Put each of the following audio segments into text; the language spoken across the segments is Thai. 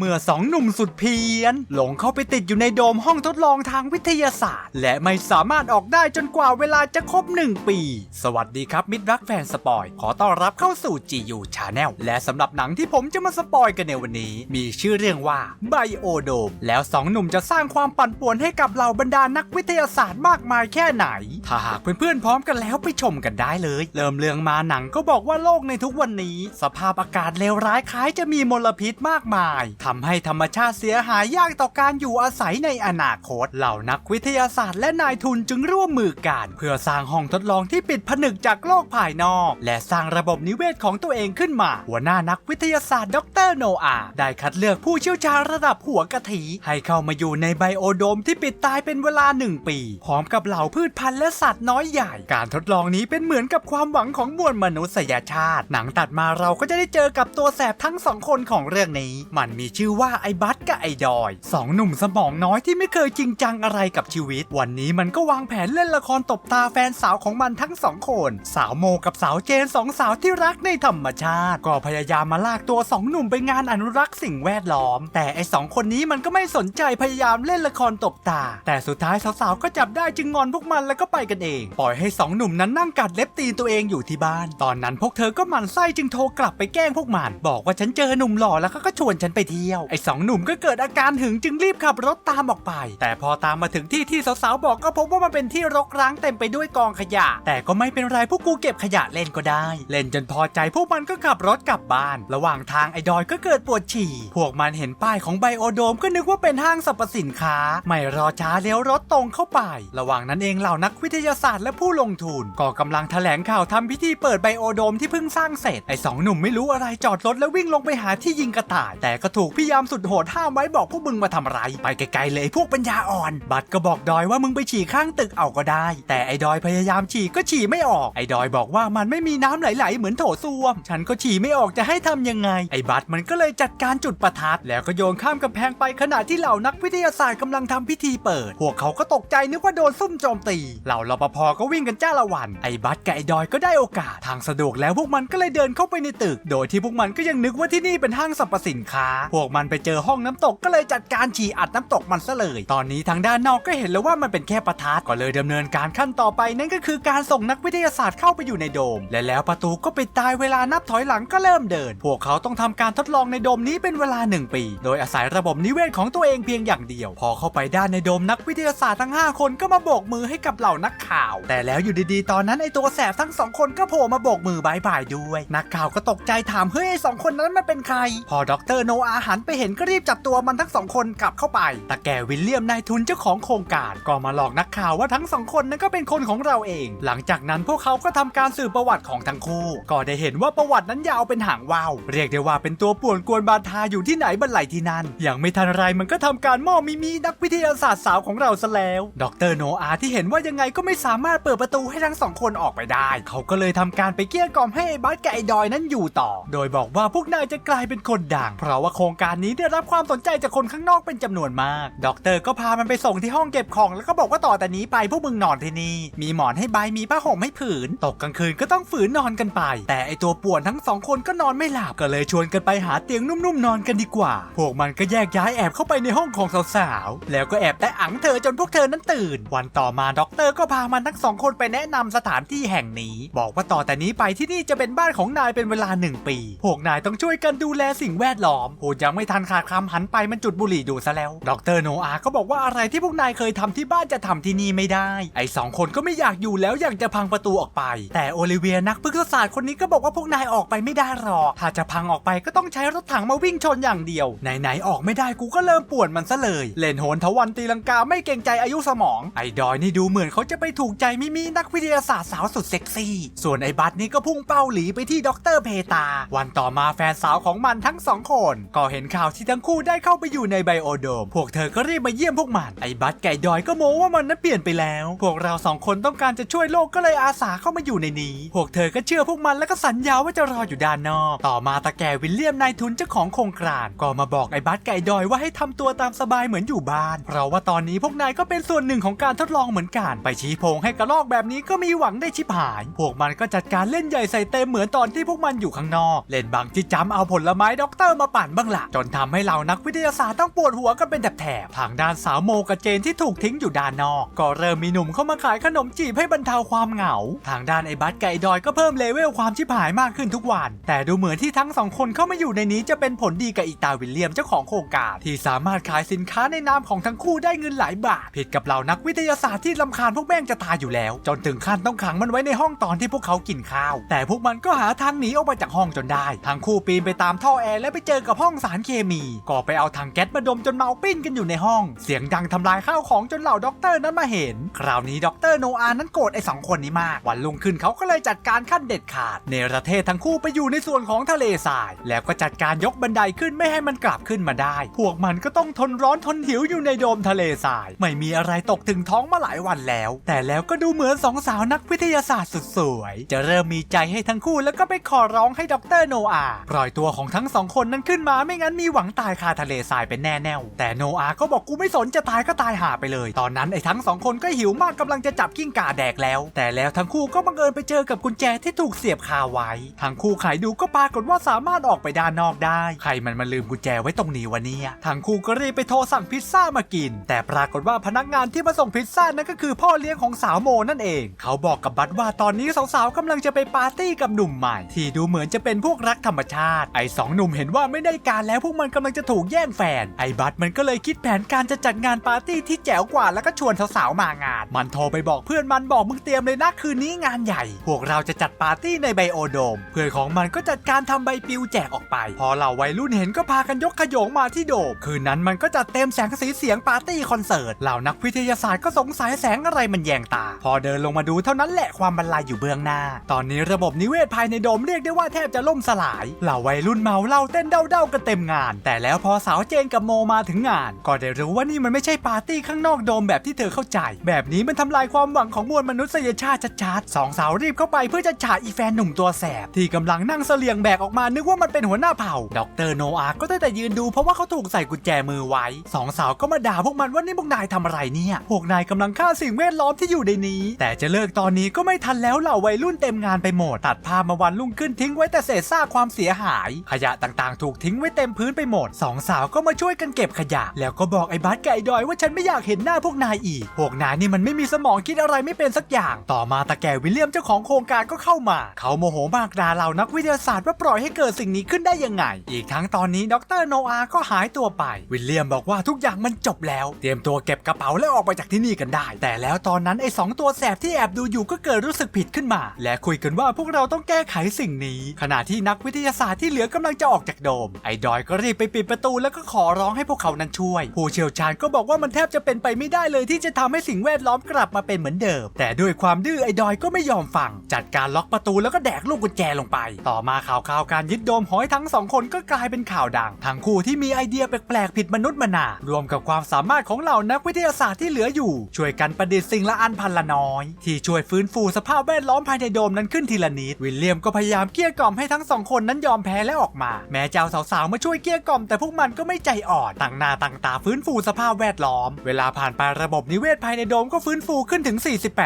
เมื่อสองหนุ่มสุดเพี้ยน หลงเข้าไปติดอยู่ในโดมห้องทดลองทางวิทยาศาสตร์ และไม่สามารถออกได้จนกว่าเวลาจะครบ 1 ปี สวัสดีครับ มิตรรักแฟนสปอย ขอต้อนรับเข้าสู่ GU Channel และสำหรับหนังที่ผมจะมาสปอยกันในวันนี้ มีชื่อเรื่องว่าไบโอโดมแล้วสองหนุ่มจะสร้างความปั่นป่วนให้กับเหล่าบรรดานักวิทยาศาสตร์มากมายแค่ไหน ถ้าหากเพื่อนๆพร้อมกันแล้วไปชมกันได้เลย เริ่มเรื่องมาหนังก็บอกว่าโลกในทุกวันนี้ สภาพอากาศเลวร้ายคล้ายจะมีมลพิษมากมายทำให้ธรรมชาติเสียหายยากต่อการอยู่อาศัยในอนาคต เหล่านักวิทยาศาสตร์และนายทุนจึงร่วมมือกัน เพื่อสร้างห้องทดลองที่ปิดผนึกจากโลกภายนอก และสร้างระบบนิเวศของตัวเองขึ้นมา หัวหน้านักวิทยาศาสตร์ ดรโนอา ได้คัดเลือกผู้เชี่ยวชาญระดับหัวกะทิให้เข้ามาอยู่ในไบโอโดมที่ปิดตายเป็นเวลาหนึ่งปีพร้อมกับเหล่าพืชพันธุ์และสัตว์น้อยใหญ่ การทดลองนี้เป็นเหมือนกับความหวังของมวลมนุษยชาติ หนังตัดมาเราก็จะได้เจอกับตัวแสบทั้งสองคนของเรื่องนี้ มันมีชื่อว่าไอ้บัสกับไอ้ดอยสองหนุ่มสมองน้อยที่ไม่เคยจริงจังอะไรกับชีวิต วันนี้มันก็วางแผนเล่นละครตบตาแฟนสาวของมันทั้งสองคน สาวโมกับสาวเจนสองสาวที่รักในธรรมชาติ ก็พยายามมาลากตัวสองหนุ่มไปงานอนุรักษ์สิ่งแวดล้อม แต่ไอ้สองคนนี้มันก็ไม่สนใจพยายามเล่นละครตบตา แต่สุดท้ายสาวๆก็จับได้จึงงอนพวกมันแล้วก็ไปกันเอง ปล่อยให้สองหนุ่มนั้นนั่งกัดเล็บตีนตัวเองอยู่ที่บ้าน ตอนนั้นพวกเธอก็หมั่นไส้จึงโทรกลับไปแกล้งพวกมัน บอกว่าฉันเจอหนุ่มหล่อแล้วก็ก็ชวนฉันไปเที่ยวไอ้สองหนุ่มก็เกิดอาการหึงจึงรีบขับรถตามออกไป แต่พอตามมาถึงที่ที่สาวๆบอกก็พบว่ามันเป็นที่รกร้างเต็มไปด้วยกองขยะ แต่ก็ไม่เป็นไรพวกกูเก็บขยะเล่นก็ได้ เล่นจนพอใจพวกมันก็ขับรถกลับบ้าน ระหว่างทางไอ้ดอยก็เกิดปวดฉี่ พวกมันเห็นป้ายของไบโอโดมก็นึกว่าเป็นห้างสรรพสินค้า ไม่รอช้าเลี้ยวรถตรงเข้าไป ระหว่างนั้นเองเหล่านักวิทยาศาสตร์และผู้ลงทุนก็กำลังแถลงข่าวทำพิธีเปิดไบโอโดมที่เพิ่งสร้างเสร็จ ไอ้สองหนุ่มไม่รู้อะไรจอดรถแล้ววิ่งลงไปหาที่ยิงกระต่าย แต่ก็ถูกพี่ยามสุดโหดห้ามไว้บอกพวกมึงมาทำอะไร ไปไกลๆเลยพวกปัญญาอ่อน บัตรก็บอกดอยว่ามึงไปฉี่ข้างตึกเอาก็ได้ แต่ไอ้ดอยพยายามฉี่ก็ฉี่ไม่ออก ไอ้ดอยบอกว่ามันไม่มีน้ำไหลๆเหมือนโถส้วม ฉันก็ฉี่ไม่ออกจะให้ทำยังไง ไอ้บัตรมันก็เลยจัดการจุดประทัด แล้วก็โยนข้ามกำแพงไปขณะที่เหล่านักวิทยาศาสตร์กำลังทำพิธีเปิด พวกเขาก็ตกใจนึกว่าโดนซุ่มโจมตี เหล่ารปภก็วิ่งกันจ้าละวัน ไอ้บัตรกับไอ้ดอยก็ได้โอกาส ทางสะดวกแล้วพวกมันก็เลยเดินเข้าไปในตึก โดยที่พวกมันก็ยังนึกว่าที่นี่เป็นห้างสรรพสินค้าพววกมันไปเจอห้องน้ำตกก็เลยจัดการฉี่อัดน้ำตกมันซะเลย ตอนนี้ทางด้านนอกก็เห็นแล้วว่ามันเป็นแค่ประทัดก็เลยดำเนินการขั้นต่อไปนั่นก็คือการส่งนักวิทยาศาสตร์เข้าไปอยู่ในโดม และแล้วประตูก็ปิดตายเวลานับถอยหลังก็เริ่มเดิน พวกเขาต้องทำการทดลองในโดมนี้เป็นเวลา 1 ปี โดยอาศัยระบบนิเวศของตัวเองเพียงอย่างเดียว พอเข้าไปด้านในโดมนักวิทยาศาสตร์ทั้ง 5 คนก็มาโบกมือให้กับเหล่านักข่าว แต่แล้วอยู่ดีๆ ตอนนั้นไอตัวแสบทั้งสองคนก็โผล่มาโบกมือบายบายด้วย นักข่าวก็ตกใจถามเฮ้ยไอสองคนนั้นมันเป็นใคร พอดรโนอาหันไปเห็นก็รีบจับตัวมันทั้งสองคนกลับเข้าไป แต่แกวิลเลียมนายทุนเจ้าของโครงการก็มาหลอกนักข่าวว่าทั้งสองคนนั้นก็เป็นคนของเราเอง หลังจากนั้นพวกเขาก็ทำการสืบประวัติของทั้งคู่ ก็ได้เห็นว่าประวัตินั้นยาวเป็นหางว่าวเรียกได้ว่าเป็นตัวป่วนกวนบาทาอยู่ที่ไหนบรรลัยที่นั่นอย่างไม่ทันไรมันก็ทำการมอบมิมีนักวิทยาศาสตร์สาวของเราซะแล้ว ดรโนอาที่เห็นว่ายังไงก็ไม่สามารถเปิดประตูให้ทั้งสองคนออกไปได้ เขาก็เลยทำการไปเกลี้ยกล่อมให้ไอ้บัสกับไอ้ดอยนั้นอยู่ต่อ โดยบอกว่าพวกนายจะกลายเป็นคนดัง เพราะว่าโครงการนี้ได้รับความสนใจจากคนข้างนอกเป็นจำนวนมาก ด็อกเตอร์ก็พามันไปส่งที่ห้องเก็บของ แล้วก็บอกว่าต่อแต่นี้ไปพวกมึงนอนที่นี่ มีหมอนให้ใบมีผ้าห่มให้ผืน ตกกลางคืนก็ต้องฝืนนอนกันไป แต่ไอตัวป่วนทั้งสองคนก็นอนไม่หลับก็เลยชวนกันไปหาเตียงนุ่มๆนอนกันดีกว่า พวกมันก็แยกย้ายแอบเข้าไปในห้องของสาวๆ แล้วก็แอบแต่อังเธอจนพวกเธอนั้นตื่น วันต่อมาด็อกเตอร์ก็พามันทั้งสองคนไปแนะนำสถานที่แห่งนี้ บอกว่าต่อแต่นี้ไปที่นี่จะเป็นบ้านของนายเป็นเวลาหนึ่งปี พวกนายต้องช่วยกันดูแลสิ่งแวดล้อมพูดยังไม่ทันขาดคำหันไปมันจุดบุหรี่ดูซะแล้ว ดรโนอาก็บอกว่าอะไรที่พวกนายเคยทำที่บ้านจะทำที่นี่ไม่ได้ ไอ้สองคนก็ไม่อยากอยู่แล้วอยากจะพังประตูออกไป แต่โอลิเวียนักพฤกษศาสตร์คนนี้ก็บอกว่าพวกนายออกไปไม่ได้หรอก ถ้าจะพังออกไปก็ต้องใช้รถถังมาวิ่งชนอย่างเดียว ไหนๆออกไม่ได้กูก็เริ่มปวดมันซะเลย เล่นโหนทวันตีลังกาไม่เกรงใจอายุสมอง ไอ้ดอยนี่ดูเหมือนเขาจะไปถูกใจมิมีนักวิทยาศาสตร์สาวสุดเซ็กซี่ ส่วนไอ้บัตนี่ก็พุ่งเป้าหลีไปที่ดรเพตา วันต่อมาแฟนสาวของมันทั้งสองคนก็เห็น็นข่าวที่ทั้งคู่ได้เข้าไปอยู่ในไบโอโดม พวกเธอก็รีบมาเยี่ยมพวกมัน ไอ้บัตไก่ดอยก็โม้ว่ามันนั้นเปลี่ยนไปแล้ว พวกเราสองคนต้องการจะช่วยโลกก็เลยอาสาเข้ามาอยู่ในนี้ พวกเธอก็เชื่อพวกมันแล้วก็สัญญาว่าจะรออยู่ด้านนอก ต่อมาตาแก่วิลเลียมนายทุนเจ้าของโครงการก็มาบอกไอ้บัตไก่ดอยว่าให้ทำตัวตามสบายเหมือนอยู่บ้าน เพราะว่าตอนนี้พวกนายก็เป็นส่วนหนึ่งของการทดลองเหมือนกัน ไปชี้โพงให้กระลอกแบบนี้ก็มีหวังได้ชิบหาย พวกมันก็จัดการเล่นใหญ่ใส่เต็มเหมือนตอนที่พวกมันอยู่ข้างนอก เล่นบางจิจำเอาผลไม้ด็อกเตอร์มาปั่นบ้างละจนทำให้เหล่านักวิทยาศาสตร์ต้องปวดหัวกันเป็นแถบๆทางด้านสาวโมกับเจนที่ถูกทิ้งอยู่ด้านนอก ก็เริ่มมีหนุ่มเข้ามาขายขนมจีบให้บรรเทาความเหงา ทางด้านไอ้บัสกับไอ้ดอยก็เพิ่มเลเวลความชิบหายมากขึ้นทุกวัน แต่ดูเหมือนที่ทั้งสองคนเข้ามาอยู่ในนี้จะเป็นผลดีกับอีตาวิลเลียมเจ้าของโครงการ ที่สามารถขายสินค้าในนามของทั้งคู่ได้เงินหลายบาท ผิดกับเหล่านักวิทยาศาสตร์ที่ลำคาญพวกแม่งจะตายอยู่แล้ว จนถึงขั้นต้องขังมันไว้ในห้องตอนที่พวกเขากินข้าว แต่พวกมันก็หาทางหนีออกมาจากห้องจนได้ ทั้งคู่ปีนไปตามท่อแอร์และไปเจอกับห้องสารเคมี ก็ไปเอาถังแก๊สมาดมจนเมาปิ้นกันอยู่ในห้อง เสียงดังทำลายข้าวของจนเหล่าด็อกเตอร์นั้นมาเห็น คราวนี้ด็อกเตอร์โนอานั้นโกรธไอ้สองคนนี้มาก วันรุ่งขึ้นเขาก็เลยจัดการขั้นเด็ดขาดเนประเทศทั้งคู่ไปอยู่ในส่วนของทะเลทราย แล้วก็จัดการยกบันไดขึ้นไม่ให้มันกลับขึ้นมาได้ พวกมันก็ต้องทนร้อนทนหิวอยู่ในโดมทะเลทราย ไม่มีอะไรตกถึงท้องมาหลายวันแล้ว แต่แล้วก็ดูเหมือนสองสาวนักวิทยาศาสตร์สุดสวย จะเริ่มมีใจให้ทั้งคู่แล้วก็ไปขอร้องให้ด็อกเตอร์โนอาปล่อยตัวของทั้งสองคนนั้นขึ้นมาไม่งั้นมีหวังตายคาทะเลทรายเป็นแน่แน่วแต่โนอาก็บอกกูไม่สนจะตายก็ตายหาไปเลย ตอนนั้นไอ้ทั้งสองคนก็หิวมากกำลังจะจับกิ้งก่าแดกแล้ว แต่แล้วทั้งคู่ก็บังเอิญไปเจอกับกุญแจที่ถูกเสียบคาไว้ ทั้งคู่ไขดูก็ปรากฏว่าสามารถออกไปด้านนอกได้ ใครมันมาลืมกุญแจไว้ตรงนี้วะเนี่ย ทั้งคู่ก็รีบไปโทรสั่งพิซซ่ามากิน แต่ปรากฏว่าพนักงานที่มาส่งพิซซ่านั่นก็คือพ่อเลี้ยงของสาวโมนั่นเอง เขาบอกกับบัตว่าตอนนี้สาวๆกำลังจะไปปาร์ตี้กับหนุ่มใหม่ ที่ดูเหมือนจะเป็นพวกรักธรรมชาติ ไอ้สองหนุ่มเห็นว่าไม่ได้การแล้วพวกมันกำลังจะถูกแย่งแฟน ไอ้บัตมันก็เลยคิดแผนการจะจัดงานปาร์ตี้ที่แจ๋วกว่าแล้วก็ชวนสาวๆมางาน มันโทรไปบอกเพื่อนมันบอกมึงเตรียมเลยนะคืนนี้งานใหญ่ พวกเราจะจัดปาร์ตี้ในไบโอโดม เพื่อนของมันก็จัดการทำใบปลิวแจกออกไป พอเหล่าวัยรุ่นเห็นก็พากันยกขยงมาที่โดม คืนนั้นมันก็จัดเต็มแสงสีเสียงปาร์ตี้คอนเสิร์ต เหล่านักวิทยาศาสตร์ก็สงสัยแสงอะไรมันแยงตา พอเดินลงมาดูเท่านั้นแหละความบรรลัยอยู่เบื้องหน้า ตอนนี้ระบบนิเวศภายในโดมเรียกได้ว่าแทบจะล่มสลาย เหล่าวัยรุ่นเมาเหล้าเต้นเด้าๆกันเต็มงาน แต่แล้วพอสาวเจนกับโมมาถึงงาน ก็ได้รู้ว่านี่มันไม่ใช่ปาร์ตี้ข้างนอกโดมแบบที่เธอเข้าใจ แบบนี้มันทำลายความหวังของมวลมนุษยชาติชัดๆสองสาวรีบเข้าไปเพื่อจะฉาอีแฟนหนุ่มตัวแสบ ที่กำลังนั่งเสลียงแบกออกมานึกว่ามันเป็นหัวหน้าเผ่าดรโนอาก็ได้แต่ยืนดูเพราะว่าเขาถูกใส่กุญแจมือไว้สองสาวก็มาด่าพวกมันว่านี่พวกนายทำอะไรเนี่ย พวกนายกำลังฆ่าสิ่งแวดล้อมที่อยู่ในนี้ แต่จะเลิกตอนนี้ก็ไม่ทันแล้วเหล่าวัยรุ่นเต็มงานไปหมดตัดภาพมาวันรุ่งขึ้นทิ้งไว้แต่เศษซากความเสียหาย ขยะต่างๆ ถูกทิ้งไว้เต็มพื้นไปหมดสองสาวก็มาช่วยกันเก็บขยะ แล้วก็บอกไอ้บัสกับไอ้ดอยว่าฉันไม่อยากเห็นหน้าพวกนายอีก พวกนายนี่มันไม่มีสมองคิดอะไรไม่เป็นสักอย่าง ต่อมาตาแก่วิลเลียมเจ้าของโครงการก็เข้ามา เขาโมโหมากด่าเหล่านักวิทยาศาสตร์ว่าปล่อยให้เกิดสิ่งนี้ขึ้นได้ยังไง อีกทั้งตอนนี้ดรโนอาก็หายตัวไป วิลเลียมบอกว่าทุกอย่างมันจบแล้ว เตรียมตัวเก็บกระเป๋าแล้วออกไปจากที่นี่กันได้ แต่แล้วตอนนั้นไอ้สองตัวแสบที่แอบดูอยู่ก็เกิดรู้สึกผิดขึ้นมา และคุยกันว่าพวกเราต้องแก้ไขสิ่งนี้ ขณะที่นักวิทยาศาสตร์ที่เหลือกำลังจะออกจากโดม ไอ้ดอยก็รีบไปปิดประตูแล้วก็ขอร้องให้พวกเขานั้นช่วย ผู้เชี่ยวชาญก็บอกว่ามันแทบจะเป็นไปไม่ได้เลยที่จะทำให้สิ่งแวดล้อมกลับมาเป็นเหมือนเดิม แต่ด้วยความดื้อไอ้ดอยก็ไม่ยอมฟัง จัดการล็อกประตูแล้วก็แดกลูกกุญแจลงไป ต่อมาข่าวข่าวการยึดโดมหอยทั้งสองคนก็กลายเป็นข่าวดัง ทั้งคู่ที่มีไอเดียแปลกๆผิดมนุษย์มนารวมกับความสามารถของเหล่านักวิทยาศาสตร์ที่เหลืออยู่ ช่วยกันประดิษฐ์สิ่งละอันพันละน้อย ที่ช่วยฟื้นฟูสภาพแวดล้อมภายในโดมนั้นขึ้นทีละนิด วิลเลียมก็พยายามเกลี้ยกล่อมให้ทั้งสองคนนั้นยอมแพ้และออกมา แม้เจ้าสาวๆมาช่วยเกลี้ยกล่อมแต่พวกมันก็ไม่ใจอ่อนต่างหน้าต่างตาฟื้นฟูสภาพแวดล้อม เวลาผ่านไประบบนิเวศภายในโดมก็ฟื้นฟูขึ้นถึง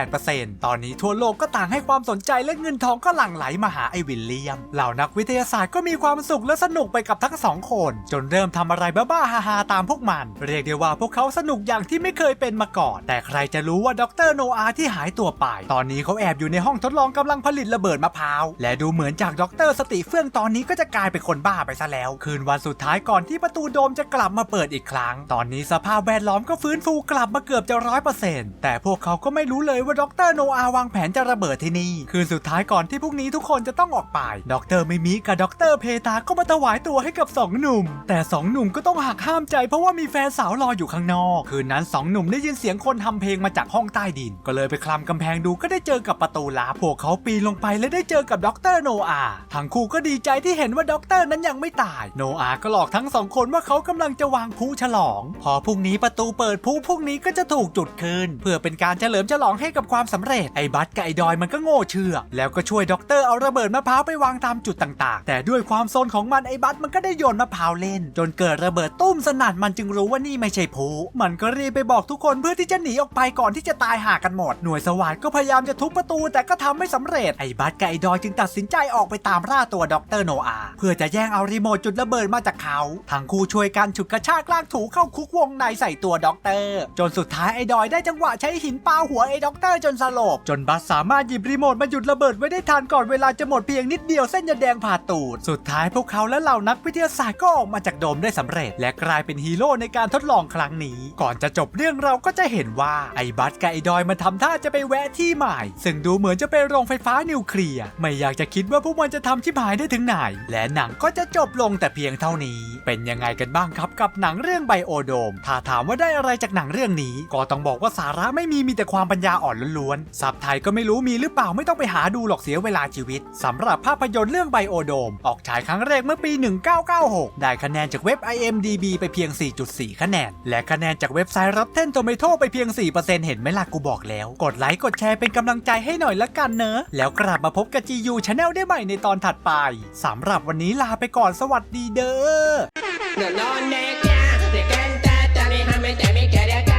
48%ตอนนี้ทั่วโลกก็ต่างให้ความสนใจและเงินทองก็หลั่งไหลมาหาไอวิลเลียม เหล่านักวิทยาศาสตร์ก็มีความสุขและสนุกไปกับทั้งสองคน จนเริ่มทำอะไรบ้าๆฮาๆตามพวกมัน เรียกได้ว่าพวกเขาสนุกอย่างที่ไม่เคยเป็นมาก่อน แต่ใครจะรู้ว่าดรโนอาที่หายตัวไป ตอนนี้เขาแอบอยู่ในห้องทดลองกำลังผลิตระเบิดมะพร้าว และดูเหมือนจากดรสติเฟื่องตอนนี้ก็จะกลายเป็นคนบ้าไปซะแล้ว คืนวันันสุดท้ายก่อนที่ประตูโดมจะกลับมาเปิดอีกครั้ง ตอนนี้สภาพแวดล้อมก็ฟื้นฟูกลับมาเกือบจะร้อยเปอร์เซ็นต์แต่พวกเขาก็ไม่รู้เลยว่าด็อกเตอร์โนอาวางแผนจะระเบิดที่นี่ คืนสุดท้ายก่อนที่พวกนี้ทุกคนจะต้องออกไปด็อกเตอรมิมิกับด็อกเตอร์เพตาก็มาถวายตัวให้กับสองหนุ่ม แต่สองหนุ่มก็ต้องหักห้ามใจเพราะว่ามีแฟนสาวรออยู่ข้างนอก คืนนั้นสองหนุ่มได้ยินเสียงคนทำเพลงมาจากห้องใต้ดิน ก็เลยไปคลำกำแพงดูก็ได้เจอกับประตูลับพวกเขาปีนลงไปและได้เจอกับดรโนอาทั้งคู่ก็ดีใจที่เห็นว่าดรนั้นยังไม่ตายโนอาก็หลอกทั้งสองคนว่าเขากำลังจะวางพลุฉลอง พอพรุ่งนี้ประตูเปิดพลุพรุ่งนี้ก็จะถูกจุดคืน เพื่อเป็นการเฉลิมฉลองให้กับความสำเร็จไอ้บัสกับไอ้ดอยมันก็โง่เชื่อ แล้วก็ช่วยด็อกเตอร์เอาระเบิดมะพร้าวไปวางตามจุดต่างๆ แต่ด้วยความโซนของมันไอ้บัสมันก็ได้โยนมะพร้าวเล่น จนเกิดระเบิดตุ้มสนั่นมันจึงรู้ว่านี่ไม่ใช่พลุมันก็รีบไปบอกทุกคนเพื่อที่จะหนีออกไปก่อนที่จะตายหากันหมดหน่วยสวาทก็พยายามจะทุบประตู แต่ก็ทำไม่สำเร็จไอ้บัสกับไอ้ดอยจึงตัดสินใจออกไปตามล่าตัวด็อกเตอร์โนอาเพื่อจะแย่งเอารีโมทจุดระเบิดดมาจากเขา ทั้งคู่ช่วยกันฉุดกระชากลากถูเข้าคุกวงในใส่ตัวด็อกเตอร์ จนสุดท้ายไอ้ดอยได้จังหวะใช้หินปาหัวไอ้ด็อกเตอร์จนสลบ จนบัสสามารถหยิบรีโมทมาหยุดระเบิดไว้ได้ทันก่อนเวลาจะหมดเพียงนิดเดียวเส้นยาแดงผ่าตูด สุดท้ายพวกเขาและเหล่านักวิทยาศาสตร์ก็ออกมาจากโดมได้สำเร็จ และกลายเป็นฮีโร่ในการทดลองครั้งนี้ ก่อนจะจบเรื่องเราก็จะเห็นว่าไอ้บัสกับไอ้ดอยมันทำท่าจะไปแวะที่ใหม่ ซึ่งดูเหมือนจะเป็นโรงไฟฟ้านิวเคลียร์ ไม่อยากจะคิดว่าพวกมันจะทำชิบหายได้ถึงไหน และหนังก็จะจบลงแต่เพียงเท่านี้ เป็นยังไงกันบ้างครับกับหนังเรื่องไบโอโดม ถ้าถามว่าได้อะไรจากหนังเรื่องนี้ ก็ต้องบอกว่าสาระไม่มีมีแต่ความปัญญาอ่อนล้วนๆซับไทยก็ไม่รู้มีหรือเปล่าไม่ต้องไปหาดูหรอกเสียเวลาชีวิตสำหรับภาพยนตร์เรื่องไบโอโดม ออกฉายครั้งแรกเมื่อปี 1996 ได้คะแนนจากเว็บ IMDB ไปเพียง 4.4 คะแนน และคะแนนจากเว็บไซต์ Rotten Tomato ไปเพียง 4%เห็นไหมล่ะกูบอกแล้ว กดไลค์กดแชร์เป็นกำลังใจให้หน่อยละกันเนอะแล้วกลับมาพบกับ GU Channel ได้ใหม่ในตอนถัดไปสำหรับวันนี้ลาไปก่อนสวัสดีเด้อเด้อ